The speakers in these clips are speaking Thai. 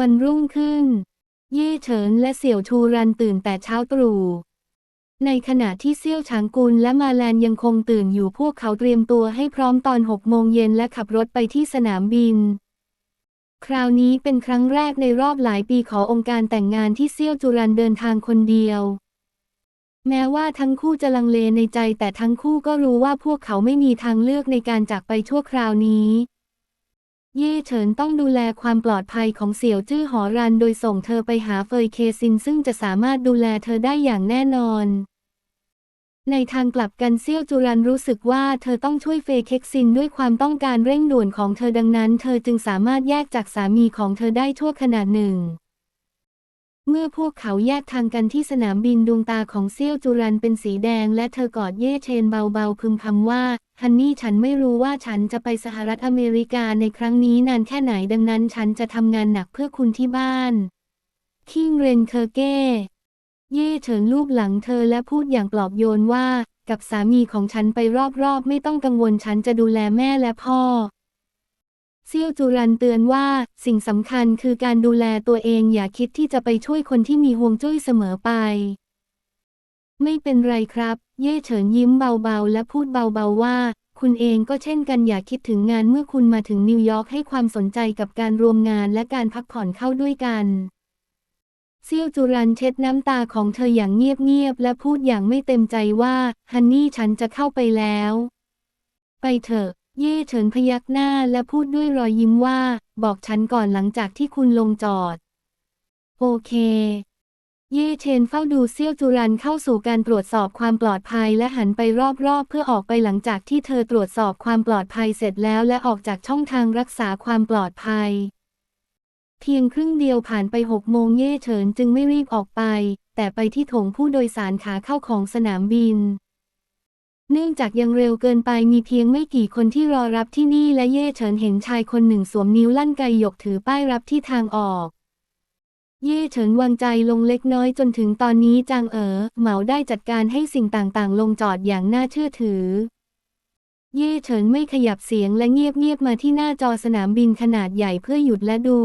วันรุ่งขึ้น เย่เฉินและเสี่ยวชูรันตื่นแต่เช้าตรู่ในขณะที่เซี่ยวฉางกุลและมาแลนยังคงตื่นอยู่พวกเขาเตรียมตัวให้พร้อมตอนหกโมงเย็นและขับรถไปที่สนามบิน คราวนี้เป็นครั้งแรกในรอบหลายปีขององค์การแต่งงานที่เซี่ยวจุรันเดินทางคนเดียว แม้ว่าทั้งคู่จะลังเลในใจแต่ทั้งคู่ก็รู้ว่าพวกเขาไม่มีทางเลือกในการจากไปชั่วคราวนี้ เย่เฉินต้องดูแลความปลอดภัยของเสี่ยวจื้อหอรันโดยส่งเธอไปหาเฟยเคซินซึ่งจะสามารถดูแลเธอได้อย่างแน่นอน ในทางกลับกันเซี่ยวจุรันรู้สึกว่าเธอต้องช่วยเฟยเคซินด้วยความต้องการเร่งด่วนของเธอดังนั้น เธอจึงสามารถแยกจากสามีของเธอได้ชั่วขณะหนึ่ง เมื่อพวกเขาแยกทางกันที่สนามบินดวงตาของเซี่ยวจุรันเป็นสีแดง และเธอกอดเย่เชนเบาๆพึมพำว่าฮันนี่ฉันไม่รู้ว่าฉันจะไปสหรัฐอเมริกาในครั้งนี้นานแค่ไหนดังนั้นฉันจะทำงานหนักเพื่อคุณที่บ้านคิงเรนเคอร์เก้เย่เฉินลูบหลังเธอและพูดอย่างปลอบโยนว่า กับสามีของฉันไปรอบๆ ไม่ต้องกังวลฉันจะดูแลแม่และพ่อ เซี่ยวจุรันเตือนว่า สิ่งสำคัญคือการดูแลตัวเองอย่าคิดที่จะไปช่วยคนที่มีห่วงจุ้ยเสมอไป ไม่เป็นไรครับ เย่เฉินยิ้มเบาๆ และพูดเบาๆว่า คุณเองก็เช่นกันอย่าคิดถึงงานเมื่อคุณมาถึงนิวยอร์กให้ความสนใจกับการรวมงานและการพักผ่อนเข้าด้วยกันเซี่ยวจุรันเช็ดน้ำตาของเธออย่างเงียบๆ และพูดอย่างไม่เต็มใจว่า ฮันนี่ฉันจะเข้าไปแล้ว ไปเถอะ เย่เฉินพยักหน้าและพูดด้วยรอยยิ้มว่า บอกฉันก่อนหลังจากที่คุณลงจอด โอเค เย่เชนเฝ้าดูเซี่ยวจุรันเข้าสู่การตรวจสอบความปลอดภัยและหันไปรอบๆ เพื่อออกไปหลังจากที่เธอตรวจสอบความปลอดภัยเสร็จแล้วและออกจากช่องทางรักษาความปลอดภัย เพียงครึ่งเดียวผ่านไปหกโมงเย่เฉินจึงไม่รีบออกไป แต่ไปที่โถงผู้โดยสารขาเข้าของสนามบิน เนื่องจากยังเร็วเกินไปมีเพียงไม่กี่คนที่รอรับที่นี่และเย่เฉินเห็นชายคนหนึ่งสวมนิ้วลั่นไกหยกถือป้ายรับที่ทางออก เย่เฉินวางใจลงเล็กน้อยจนถึงตอนนี้จางเอ๋อเหมาได้จัดการให้สิ่งต่างๆ ลงจอดอย่างน่าเชื่อถือ เย่เฉินไม่ขยับเสียงและเงียบๆมาที่หน้าจอสนามบินขนาดใหญ่เพื่อหยุดและดู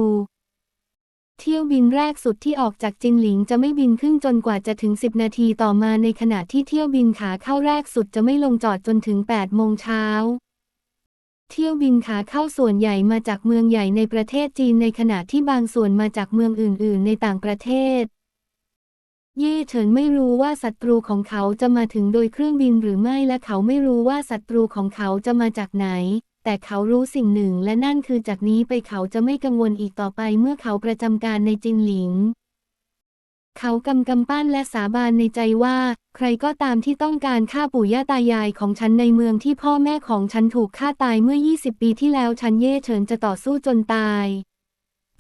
เที่ยวบินแรกสุดที่ออกจากจินหลิงจะไม่บินขึ้นจนกว่าจะถึง 10 นาทีต่อมาในขณะที่เที่ยวบินขาเข้าแรกสุดจะไม่ลงจอดจนถึง 8 โมงเช้า เที่ยวบินขาเข้าส่วนใหญ่มาจากเมืองใหญ่ในประเทศจีนในขณะที่บางส่วนมาจากเมืองอื่น ๆ ในต่างประเทศ เย่เฉินไม่รู้ว่าศัตรูของเขาจะมาถึงโดยเครื่องบินหรือไม่และเขาไม่รู้ว่าศัตรูของเขาจะมาจากไหน แต่เขารู้สิ่งหนึ่งและนั่นคือจากนี้ไปเขาจะไม่กังวลอีกต่อไปเมื่อเขาประจำการในจินหลิง เขากำกำปั้นและสาบานในใจว่า ใครก็ตามที่ต้องการฆ่าปู่ย่าตายายของฉันในเมืองที่พ่อแม่ของฉันถูกฆ่าตายเมื่อ 20 ปีที่แล้วฉันเย่เฉินจะต่อสู้จนตาย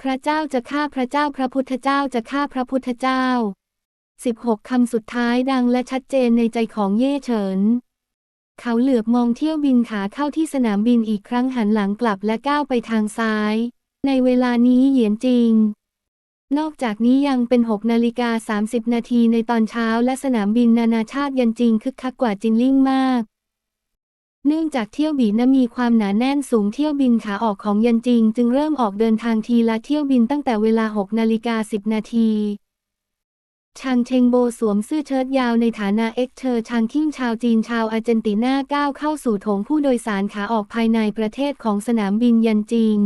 พระเจ้าจะฆ่าพระเจ้าพระพุทธเจ้าจะฆ่าพระพุทธเจ้า 16 คำสุดท้ายดังและชัดเจนในใจของเย่เฉิน เขาเหลือบมองเที่ยวบินขาเข้าที่สนามบินอีกครั้งหันหลังกลับและก้าวไปทางซ้าย ในเวลานี้เหยียนจริง นอกจากนี้ยังเป็น 6 นาฬิกา 30 นาทีในตอนเช้าและสนามบินนานาชาติยันจริงคึกคักกว่าจินลิ่งมาก เนื่องจากเที่ยวบินนมีความหนาแน่นสูงเที่ยวบินขาออกของยันจริง จึงเริ่มออกเดินทางทีละเที่ยวบินตั้งแต่เวลา 6 นาฬิกา 10 นาที ชางเชงโบสวมเสื้อเชิ้ตยาวในฐานะเอ็กเชอร์ชางคิงชาวจีนชาวอาร์เจนตินาก้าวเข้าสู่โถงผู้โดยสารขาออกภายในประเทศของสนามบินยันจิง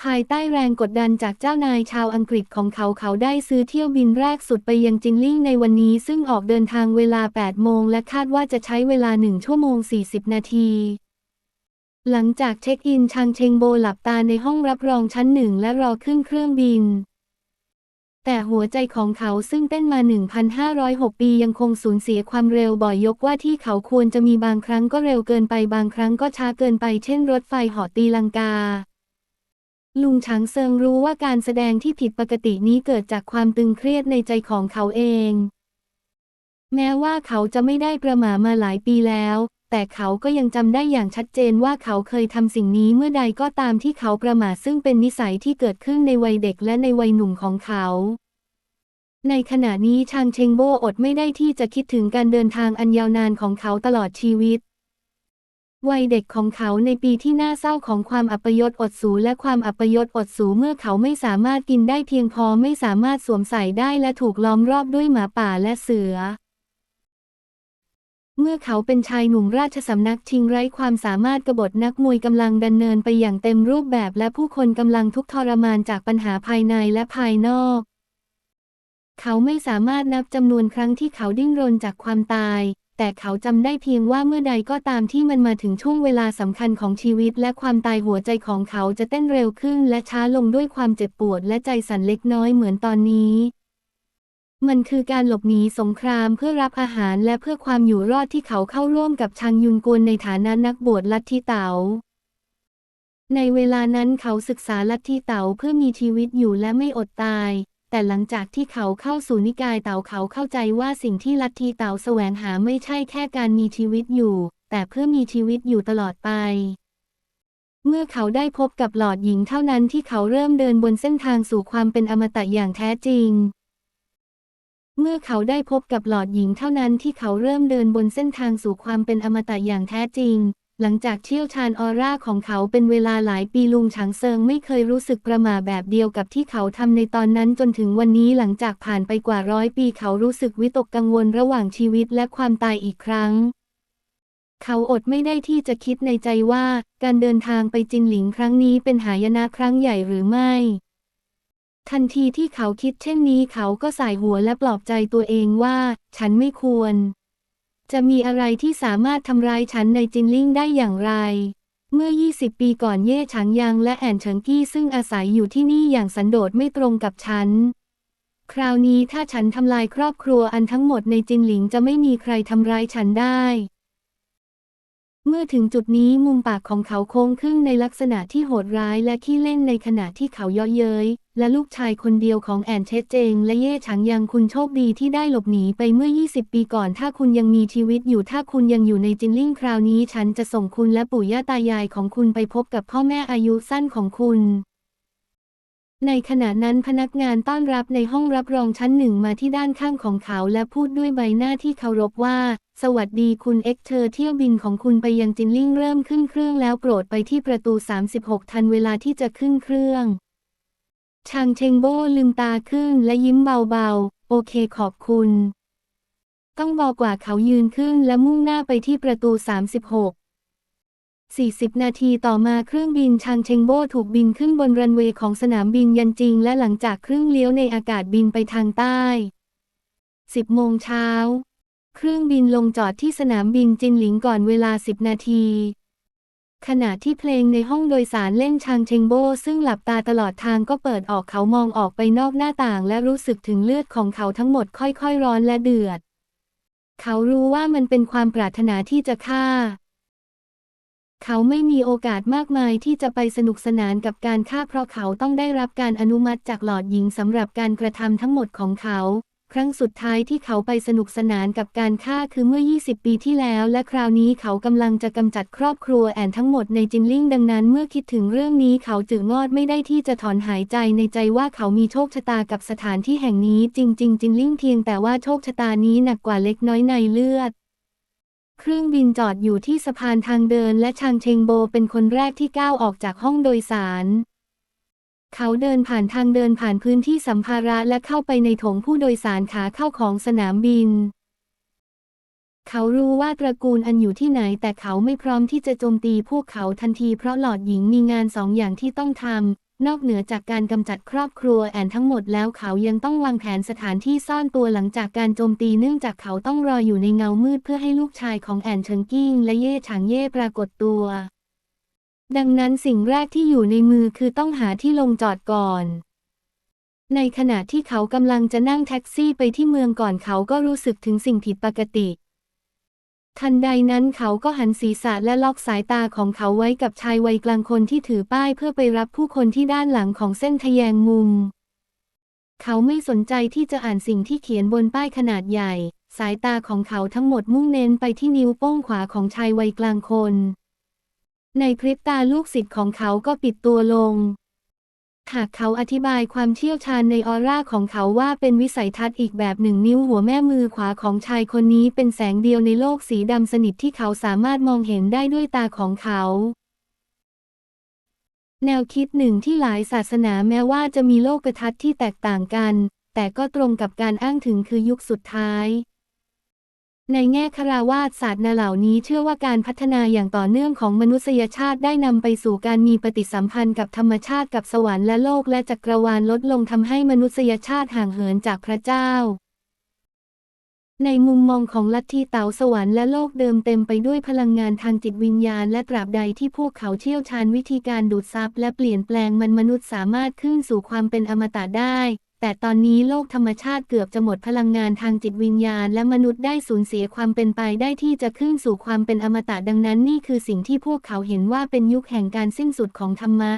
ภายใต้แรงกดดันจากเจ้านายชาวอังกฤษของเขาเขาได้ซื้อเที่ยวบินแรกสุดไปยังจินลิ่งในวันนี้ ซึ่งออกเดินทางเวลา 8 โมง และคาดว่าจะใช้เวลา 1 ชั่วโมง 40 นาทีหลังจากเช็คอินชางเชงโบหลับตาในห้องรับรองชั้นหนึ่งและรอขึ้นเครื่องบิน แต่หัวใจของเขาซึ่งเต้นมา 1,506 ปียังคงสูญเสียความเร็วบ่อยยกว่าที่เขาควรจะมีบางครั้งก็เร็วเกินไปบางครั้งก็ช้าเกินไปเช่นรถไฟหาะตีลังกา ลุงฉางเซิงรู้ว่าการแสดงที่ผิดปกตินี้เกิดจากความตึงเครียดในใจของเขาเอง แม้ว่าเขาจะไม่ได้ประหม่ามาหลายปีแล้ว แต่เขาก็ยังจำได้อย่างชัดเจนว่าเขาเคยทำสิ่งนี้เมื่อใดก็ตามที่เขาประม่าซึ่งเป็นนิสัยที่เกิดขึ้นในวัยเด็กและในวัยหนุ่มของเขา ในขณะนี้ชางเชงโบอดไม่ได้ที่จะคิดถึงการเดินทางอันยาวนานของเขาตลอดชีวิต วัยเด็กของเขาในปีที่น่าเศร้าของความอัปยศอดสูและความอัปยศอดสูเมื่อเขาไม่สามารถกินได้เพียงพอไม่สามารถสวมใส่ได้และถูกล้อมรอบด้วยหมาป่าและเสือ เมื่อเขาเป็นชายหนุ่มราชสำนักชิงไร้ความสามารถกบฏนักมวยกำลังดำเนินไปอย่างเต็มรูปแบบและผู้คนกำลังทุกข์ทรมานจากปัญหาภายในและภายนอก เขาไม่สามารถนับจำนวนครั้งที่เขาดิ้นรนจากความตาย แต่เขาจำได้เพียงว่าเมื่อใดก็ตามที่มันมาถึงช่วงเวลาสำคัญของชีวิต และความตายหัวใจของเขาจะเต้นเร็วขึ้น และช้าลงด้วยความเจ็บปวดและใจสั่นเล็กน้อยเหมือนตอนนี้ มันคือการหลบหนีสงครามเพื่อรับอาหารและเพื่อความอยู่รอดที่เขาเข้าร่วมกับชางยุนกวนในฐานะนักบวชลัทธิเต๋า ในเวลานั้นเขาศึกษาลัทธิเต๋าเพื่อมีชีวิตอยู่และไม่อดตาย แต่หลังจากที่เขาเข้าสู่นิกายเต๋าเขาเข้าใจว่าสิ่งที่ลัทธิเต๋าแสวงหาไม่ใช่แค่การมีชีวิตอยู่ แต่เพื่อมีชีวิตอยู่ตลอดไปเมื่อเขาได้พบกับหลอดหญิงเท่านั้นที่เขาเริ่มเดินบนเส้นทางสู่ความเป็นอมตะอย่างแท้จริง เมื่อเขาได้พบกับหลอดหญิงเท่านั้นที่เขาเริ่มเดินบนเส้นทางสู่ความเป็นอมตะอย่างแท้จริง หลังจากเชี่ยวชาญออร่าของเขาเป็นเวลาหลายปีลุงฉางเซิงไม่เคยรู้สึกประหม่าแบบเดียวกับที่เขาทำในตอนนั้นจนถึงวันนี้หลังจากผ่านไปกว่าร้อยปีเขารู้สึกวิตกกังวลระหว่างชีวิตและความตายอีกครั้ง เขาอดไม่ได้ที่จะคิดในใจว่า การเดินทางไปจินหลิงครั้งนี้เป็นหายนะครั้งใหญ่หรือไม่ ทันทีที่เขาคิดเช่นนี้เขาก็สายหัวและปลอบใจตัวเองว่า ฉันไม่ควร จะมีอะไรที่สามารถทำร้ายฉันในจินลิ่งได้อย่างไร เมื่อ 20 ปีก่อนเย่ฉางยังและแอนเฉิงกี้ซึ่งอาศัยอยู่ที่นี่อย่างสันโดษไม่ตรงกับฉัน คราวนี้ถ้าฉันทำลายครอบครัวอันทั้งหมดในจินหลิงจะไม่มีใครทำร้ายฉันได้เมื่อถึงจุดนี้มุมปากของเขาโค้งครึ่งในลักษณะที่โหดร้ายและขี้เล่นในขณะที่เขาย่อเย้ย และลูกชายคนเดียวของแอนเชสเจง และเย่ฉางยังคุณโชคดีที่ได้หลบหนีไปเมื่อ 20 ปีก่อน ถ้าคุณยังมีชีวิตอยู่ถ้าคุณยังอยู่ในจินลิ่งคราวนี้ ฉันจะส่งคุณและปู่ย่าตายายของคุณไปพบกับพ่อแม่อายุสั้นของคุณในขณะนั้นพนักงานต้อนรับในห้องรับรองชั้นหนึ่งมาที่ด้านข้างของเขาและพูดด้วยใบหน้าที่เคารพว่า สวัสดีคุณเอ็กเธอเที่ยวบินของคุณไปยังจินลิ่งเริ่มขึ้นเครื่องแล้วโปรดไปที่ประตู 36 ทันเวลาที่จะขึ้นเครื่อง ชางเชงโบลืมตาขึ้นและยิ้มเบาๆ โอเคขอบคุณ ต้องบอกกว่าเขายืนขึ้นและมุ่งหน้าไปที่ประตู 36 40 นาทีต่อมาเครื่องบินชางเชงโบถูกบินขึ้นบนรันเวย์ของสนามบินยันจิง และหลังจากเครึ่องเลี้ยวในอากาศบินไปทางใต้ 10 โมงเช้า เครื่องบินลงจอดที่สนามบินจินหลิงก่อนเวลา 10 นาที ขณะที่เพลงในห้องโดยสารเล่นชางเชงโบ ซึ่งหลับตาตลอดทางก็เปิดออกเขามองออกไปนอกหน้าต่างและรู้สึกถึงเลือดของเขาทั้งหมดค่อยๆร้อนและเดือด เขารู้ว่ามันเป็นความปรารถนาที่จะฆ่า เขาไม่มีโอกาสมากมายที่จะไปสนุกสนานกับการฆ่าเพราะเขาต้องได้รับการอนุมัติจากหลอดหญิงสำหรับการกระทำทั้งหมดของเขา ครั้งสุดท้ายที่เขาไปสนุกสนานกับการฆ่าคือเมื่อ 20 ปีที่แล้ว และคราวนี้เขากำลังจะกำจัดครอบครัวแอนทั้งหมดในจินลิ่งดังนั้นเมื่อคิดถึงเรื่องนี้เขาจึงงอดไม่ได้ที่จะถอนหายใจในใจว่าเขามีโชคชะตากับสถานที่แห่งนี้ จริง ๆ จินลิ่งเพียงแต่ว่าโชคชะตานี้หนักกว่าเล็กน้อยในเลือดเครื่องบินจอดอยู่ที่สะพานทางเดินและชางเชงโบเป็นคนแรกที่ก้าวออกจากห้องโดยสาร เขาเดินผ่านทางเดินผ่านพื้นที่สัมภาระและเข้าไปในโถงผู้โดยสารขาเข้าของสนามบิน เขารู้ว่าตระกูลอันอยู่ที่ไหน แต่เขาไม่พร้อมที่จะโจมตีพวกเขาทันทีเพราะหลอดหญิงมีงานสองอย่างที่ต้องทำนอกเหนือจากการกำจัดครอบครัวแอนทั้งหมดแล้วเขายังต้องวางแผนสถานที่ซ่อนตัวหลังจากการโจมตีเนื่องจากเขาต้องรออยู่ในเงามืดเพื่อให้ลูกชายของแอนเชิงกิ้งและเย่ฉางเย่ปรากฏตัว ดังนั้นสิ่งแรกที่อยู่ในมือคือต้องหาที่ลงจอดก่อน ในขณะที่เขากำลังจะนั่งแท็กซี่ไปที่เมืองก่อนเขาก็รู้สึกถึงสิ่งผิดปกติ ทันใดนั้นเขาก็หันศีรษะและล็อกสายตาของเขาไว้กับชายวัยกลางคนที่ถือป้ายเพื่อไปรับผู้คนที่ด้านหลังของเส้นทะแยงมุม เขาไม่สนใจที่จะอ่านสิ่งที่เขียนบนป้ายขนาดใหญ่ สายตาของเขาทั้งหมดมุ่งเน้นไปที่นิ้วโป้งขวาของชายวัยกลางคน ในพริบตาลูกศิษย์ของเขาก็ปิดตัวลง หากเขาอธิบายความเชี่ยวชาญในออร่าของเขาว่าเป็นวิสัยทัศน์อีกแบบหนึ่งนิ้วหัวแม่มือขวาของชายคนนี้เป็นแสงเดียวในโลกสีดำสนิทที่เขาสามารถมองเห็นได้ด้วยตาของเขา แนวคิดหนึ่งที่หลายศาสนาแม้ว่าจะมีโลกทัศน์ที่แตกต่างกัน แต่ก็ตรงกับการอ้างถึงคือยุคสุดท้าย ในแง่คาราวาสศาสตร์นเหล่านี้เชื่อว่าการพัฒนาอย่างต่อเนื่องของมนุษยชาติได้นำไปสู่การมีปฏิสัมพันธ์กับธรรมชาติกับสวรรค์และโลกและจักรวาลลดลงทำให้มนุษยชาติห่างเหินจากพระเจ้า ในมุมมองของลัทธิเต๋าสวรรค์และโลกเดิมเต็มไปด้วยพลังงานทางจิตวิญญาณ และตราบใดที่พวกเขาเชี่ยวชาญวิธีการดูดซับและเปลี่ยนแปลงมันมนุษย์สามารถขึ้นสู่ความเป็นอมตะได้ แต่ตอนนี้โลกธรรมชาติเกือบจะหมดพลังงานทางจิตวิญญาณ และมนุษย์ได้สูญเสียความเป็นไปได้ที่จะขึ้นสู่ความเป็นอมตะดังนั้นนี่คือสิ่งที่พวกเขาเห็นว่าเป็นยุคแห่งการสิ้นสุดของธรรมะ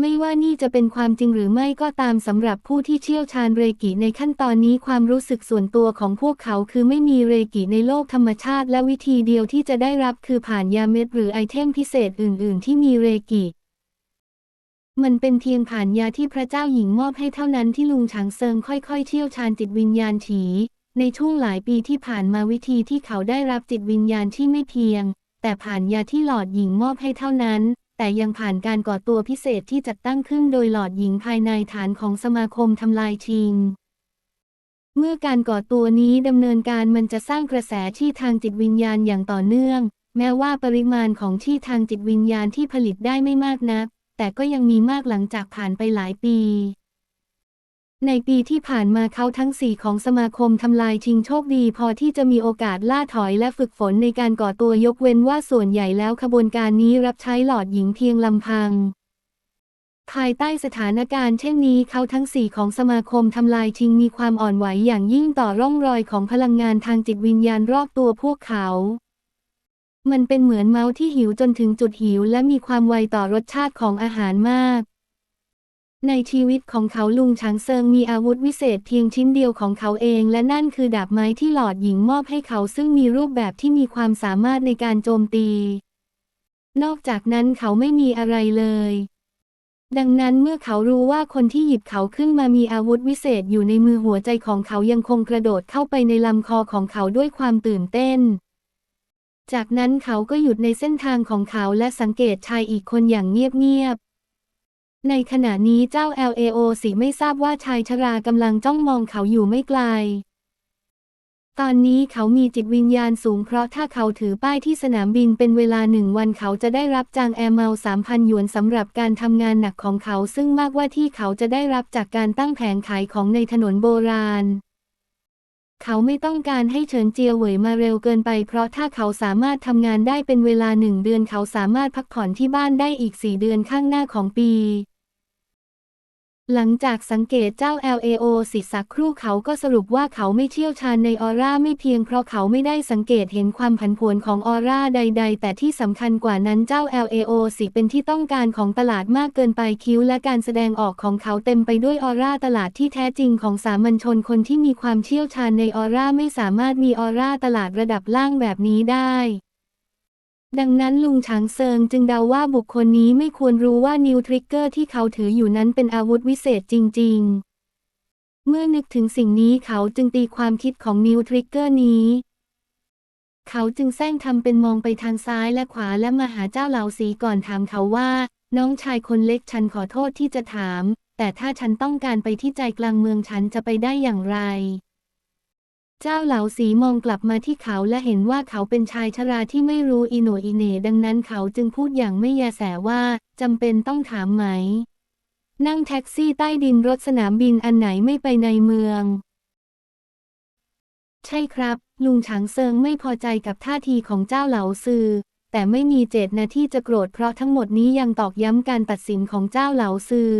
ไม่ว่านี่จะเป็นความจริงหรือไม่ก็ตามสำหรับผู้ที่เชี่ยวชาญเรกิในขั้นตอนนี้ความรู้สึกส่วนตัวของพวกเขาคือไม่มีเรกิในโลกธรรมชาติ และวิธีเดียวที่จะได้รับคือผ่านยาเม็ดหรือไอเทมพิเศษอื่น ๆ ที่มีเรกิ มันเป็นเพียงผ่านยาที่พระเจ้าหญิงมอบให้เท่านั้นที่ลุงฉางเซิงค่อยๆ เชี่ยวชาญจิตวิญญาณฉี ในช่วงหลายปีที่ผ่านมาวิธีที่เขาได้รับจิตวิญญาณที่ไม่เพียง แต่ผ่านยาที่หลอดหญิงมอบให้เท่านั้น แต่ยังผ่านการก่อตัวพิเศษที่จัดตั้งขึ้นโดยหลอดหญิงภายในฐานของสมาคมทำลายชิงเมื่อการก่อตัวนี้ดำเนินการมันจะสร้างกระแสที่ทางจิตวิญญาณอย่างต่อเนื่อง แม้ว่าปริมาณของที่ทางจิตวิญญาณที่ผลิตได้ไม่มากนัก แต่ก็ยังมีมากหลังจากผ่านไปหลายปี ในปีที่ผ่านมาเขาทั้งสี่ของสมาคมทำลายชิงโชคดีพอที่จะมีโอกาสล่าถอยและฝึกฝนในการก่อตัวยกเว้นว่าส่วนใหญ่แล้วขบวนการนี้รับใช้หลอดหญิงเพียงลำพังภายใต้สถานการณ์เช่นนี้เขาทั้งสี่ของสมาคมทำลายชิงมีความอ่อนไหวอย่างยิ่งต่อร่องรอยของพลังงานทางจิตวิญญาณรอบตัวพวกเขา มันเป็นเหมือนเมาส์ที่หิวจนถึงจุดหิวและมีความไวต่อรสชาติของอาหารมาก ในชีวิตของเขาลุงฉางเซิงมีอาวุธวิเศษเพียงชิ้นเดียวของเขาเองและนั่นคือดาบไม้ที่หลอดหญิงมอบให้เขาซึ่งมีรูปแบบที่มีความสามารถในการโจมตี นอกจากนั้นเขาไม่มีอะไรเลยดังนั้นเมื่อเขารู้ว่าคนที่หยิบเขาขึ้นมามีอาวุธวิเศษอยู่ในมือหัวใจของเขายังคงกระโดดเข้าไปในลำคอของเขาด้วยความตื่นเต้น จากนั้นเขาก็หยุดในเส้นทางของเขาและสังเกตชายอีกคนอย่างเงียบๆ ในขณะนี้เจ้า LAO สีไม่ทราบว่าชายชรากำลังจ้องมองเขาอยู่ไม่ไกล ตอนนี้เขามีจิตวิญญาณสูงเพราะถ้าเขาถือป้ายที่สนามบินเป็นเวลาหนึ่งวันเขาจะได้รับจางแอร์เมาสามพันหยวนสำหรับการทำงานหนักของเขาซึ่งมากว่าที่เขาจะได้รับจากการตั้งแผงขายของในถนนโบราณ เขาไม่ต้องการให้เฉินเจียวเหวยมาเร็วเกินไป เพราะถ้าเขาสามารถทำงานได้เป็นเวลาหนึ่งเดือน เขาสามารถพักผ่อนที่บ้านได้อีกสี่เดือนข้างหน้าของปี หลังจากสังเกตเจ้า LAO สิสักครู่เขาก็สรุปว่าเขาไม่เชี่ยวชาญในออร่าไม่เพียงเพราะเขาไม่ได้สังเกตเห็นความผันผวนของออร่าใด ๆ แต่ที่สำคัญกว่านั้นเจ้า LAO สิเป็นที่ต้องการของตลาดมากเกินไปคิ้วและการแสดงออกของเขาเต็มไปด้วยออร่าตลาดที่แท้จริงของสามัญชนคนที่มีความเชี่ยวชาญในออร่าไม่สามารถมีออร่าตลาดระดับล่างแบบนี้ได้ ดังนั้นลุงฉางเซิงจึงเดาว่าบุคคลนี้ไม่ควรรู้ว่านิวทริกเกอร์ที่เขาถืออยู่นั้นเป็นอาวุธวิเศษจริง ๆ เมื่อนึกถึงสิ่งนี้เขาจึงตีความคิดของนิวทริกเกอร์นี้ เขาจึงแซงทำเป็นมองไปทางซ้ายและขวาและมาหาเจ้าเหลาสีก่อนถามเขาว่า น้องชายคนเล็กฉันขอโทษที่จะถาม แต่ถ้าฉันต้องการไปที่ใจกลางเมืองฉันจะไปได้อย่างไร เจ้าเหลาสีมองกลับมาที่เขาและเห็นว่าเขาเป็นชายชราที่ไม่รู้อิโนอิเนดังนั้นเขาจึงพูดอย่างไม่แยแสว่าจำเป็นต้องถามไหม นั่งแท็กซี่ใต้ดินรถสนามบินอันไหนไม่ไปในเมือง ใช่ครับ ลุงฉางเซิงไม่พอใจกับท่าทีของเจ้าเหลาซือ แต่ไม่มีเจตนาที่จะโกรธเพราะทั้งหมดนี้ยังตอกย้ำการตัดสินของเจ้าเหลาซือ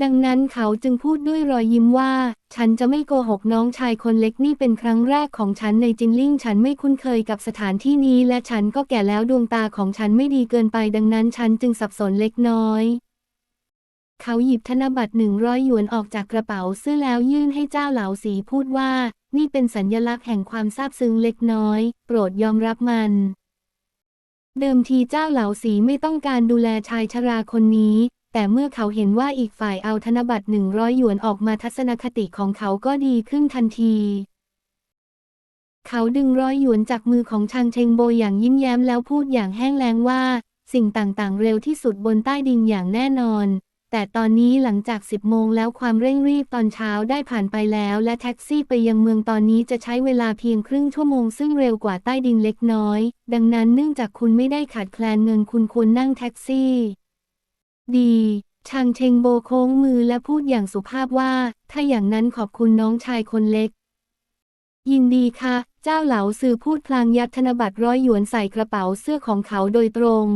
ดังนั้นเขาจึงพูดด้วยรอยยิ้มว่า ฉันจะไม่โกหกน้องชายคนเล็กนี่เป็นครั้งแรกของฉันในจินลิ่ง ฉันไม่คุ้นเคยกับสถานที่นี้ และฉันก็แก่แล้วดวงตาของฉันไม่ดีเกินไป ดังนั้นฉันจึงสับสนเล็กน้อย เขาหยิบธนบัตรหนึ่งร้อยหยวนออกจากกระเป๋าเสื้อแล้วยื่นให้เจ้าเหลาสีพูดว่า นี่เป็นสัญญลักษณ์แห่งความซาบซึ้งเล็กน้อย โปรดยอมรับมันเดิมทีเจ้าเหลาสีไม่ต้องการดูแลชายชราคนนี้ แต่เมื่อเขาเห็นว่าอีกฝ่ายเอาธนบัตรหนึ่งร้อยหยวนออกมาทัศนคติของเขาก็ดีขึ้นทันที เขาดึงร้อยหยวนจากมือของชางเชงโบอย่างยิ้มแย้มแล้วพูดอย่างแห้งแล้งว่า สิ่งต่างๆ เร็วที่สุดบนใต้ดินอย่างแน่นอน แต่ตอนนี้หลังจาก 10 โมงแล้วความเร่งรีบตอนเช้าได้ผ่านไปแล้ว และแท็กซี่ไปยังเมืองตอนนี้จะใช้เวลาเพียงครึ่งชั่วโมงซึ่งเร็วกว่าใต้ดินเล็กน้อย ดังนั้นเนื่องจากคุณไม่ได้ขาดแคลนเงินคุณควรนั่งแท็กซี่ ดีชางเชงโบโค้งมือและพูดอย่างสุภาพว่า ถ้าอย่างนั้นขอบคุณน้องชายคนเล็ก ยินดีค่ะ เจ้าเหลาซือพูดพลางยัดธนบัตรร้อยหยวนใส่กระเป๋าเสื้อของเขาโดยตรง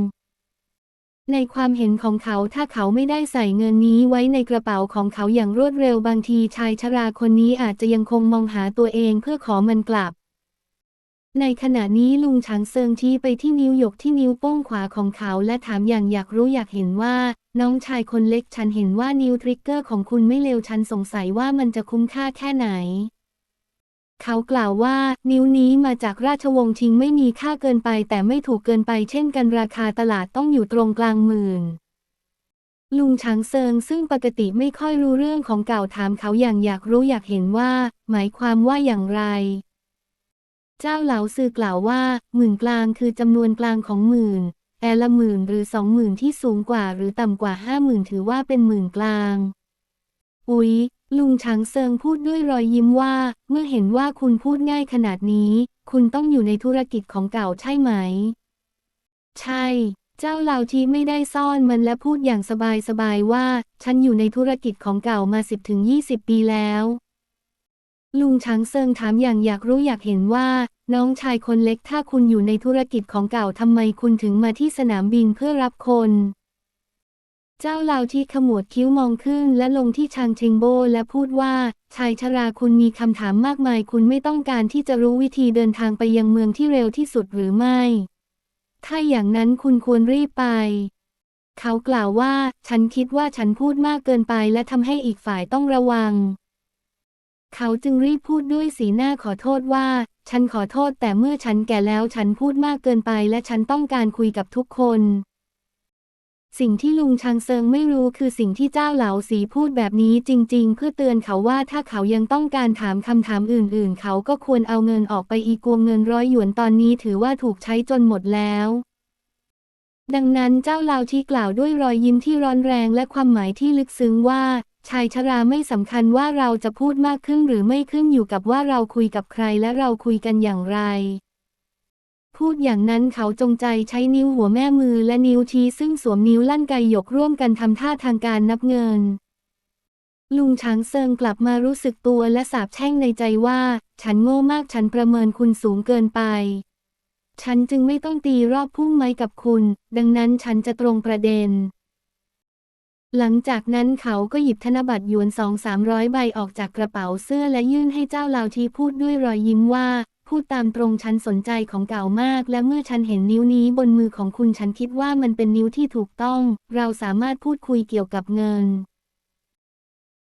ในความเห็นของเขาถ้าเขาไม่ได้ใส่เงินนี้ไว้ในกระเป๋าของเขาอย่างรวดเร็วบางทีชายชราคนนี้อาจจะยังคงมองหาตัวเองเพื่อขอมันกลับ ในขณะนี้ลุงฉางเซิงชี้ไปที่นิ้วหยกที่นิ้วโป้งขวาของเขาและถามอย่างอยากรู้อยากเห็นว่า น้องชายคนเล็กฉันเห็นว่านิ้วทริกเกอร์ของคุณไม่เลวฉันสงสัยว่ามันจะคุ้มค่าแค่ไหน เขากล่าวว่า นิ้วนี้มาจากราชวงศ์ชิงไม่มีค่าเกินไป แต่ไม่ถูกเกินไป เช่นกันราคาตลาดต้องอยู่ตรงกลางหมื่นลุงช้างเซิงซึ่งปกติไม่ค่อยรู้เรื่องของเก่าถามเขาอย่างอยากรู้อยากเห็นว่า หมายความว่าอย่างไร เจ้าเหลาซือกล่าวว่า หมื่นกลางคือจำนวนกลางของหมื่นแอละหมื่นหรือสองหมื่นที่สูงกว่าหรือต่ำกว่าห้าหมื่นถือว่าเป็นหมื่นกลาง อุ๊ย ลุงช้างเซิงพูดด้วยรอยยิ้มว่า เมื่อเห็นว่าคุณพูดง่ายขนาดนี้ คุณต้องอยู่ในธุรกิจของเก่าใช่ไหม ใช่ เจ้าเหล่าทีไม่ได้ซ่อนมันและพูดอย่างสบายๆว่า ฉันอยู่ในธุรกิจของเก่ามา10-20ปีแล้ว ลุงช้างเซิงถามอย่างอยากรู้อยากเห็นว่า น้องชายคนเล็กถ้าคุณอยู่ในธุรกิจของเก่าทำไมคุณถึงมาที่สนามบินเพื่อรับคน เจ้าเหล่าที่ขมวดคิ้วมองขึ้นและลงที่ชางเชงโบและพูดว่า ชายชราคุณมีคำถามมากมาย คุณไม่ต้องการที่จะรู้วิธีเดินทางไปยังเมืองที่เร็วที่สุดหรือไม่ ถ้าอย่างนั้นคุณควรรีบไปเขากล่าวว่า ฉันคิดว่าฉันพูดมากเกินไปและทำให้อีกฝ่ายต้องระวัง เขาจึงรีบพูดด้วยสีหน้าขอโทษว่า ฉันขอโทษแต่เมื่อฉันแก่แล้วฉันพูดมากเกินไปและฉันต้องการคุยกับทุกคน สิ่งที่ลุงชางเซิงไม่รู้คือสิ่งที่เจ้าเหลาสีพูดแบบนี้จริง ๆ เพื่อเตือนเขาว่าถ้าเขายังต้องการถามคำถามอื่น ๆ เขาก็ควรเอาเงินออกไปอีกวงเงินร้อยหยวนตอนนี้ถือว่าถูกใช้จนหมดแล้วดังนั้นเจ้าเหลาที่กล่าวด้วยรอยยิ้มที่ร้อนแรงและความหมายที่ลึกซึ้งว่า ชายชราไม่สำคัญว่าเราจะพูดมากขึ้นหรือไม่ขึ้นอยู่กับว่าเราคุยกับใครและเราคุยกันอย่างไร พูดอย่างนั้นเขาจงใจใช้นิ้วหัวแม่มือและนิ้วชี้ซึ่งสวมนิ้วลั่นไกยกร่วมกันทำท่าทางการนับเงิน ลุงช้างเซิงกลับมารู้สึกตัวและสาบแช่งในใจว่า ฉันโง่มากฉันประเมินคุณสูงเกินไป ฉันจึงไม่ต้องตีรอบพุ่งไม้กับคุณ ดังนั้นฉันจะตรงประเด็น หลังจากนั้นเขาก็หยิบธนบัตรหยวนสองสามร้อยใบออกจากกระเป๋าเสื้อและยื่นให้เจ้าลาวทีพูดด้วยรอยยิ้มว่า พูดตามตรงฉันสนใจของเก่ามาก และเมื่อฉันเห็นนิ้วนี้บนมือของคุณฉันคิดว่ามันเป็นนิ้วที่ถูกต้อง เราสามารถพูดคุยเกี่ยวกับเงิน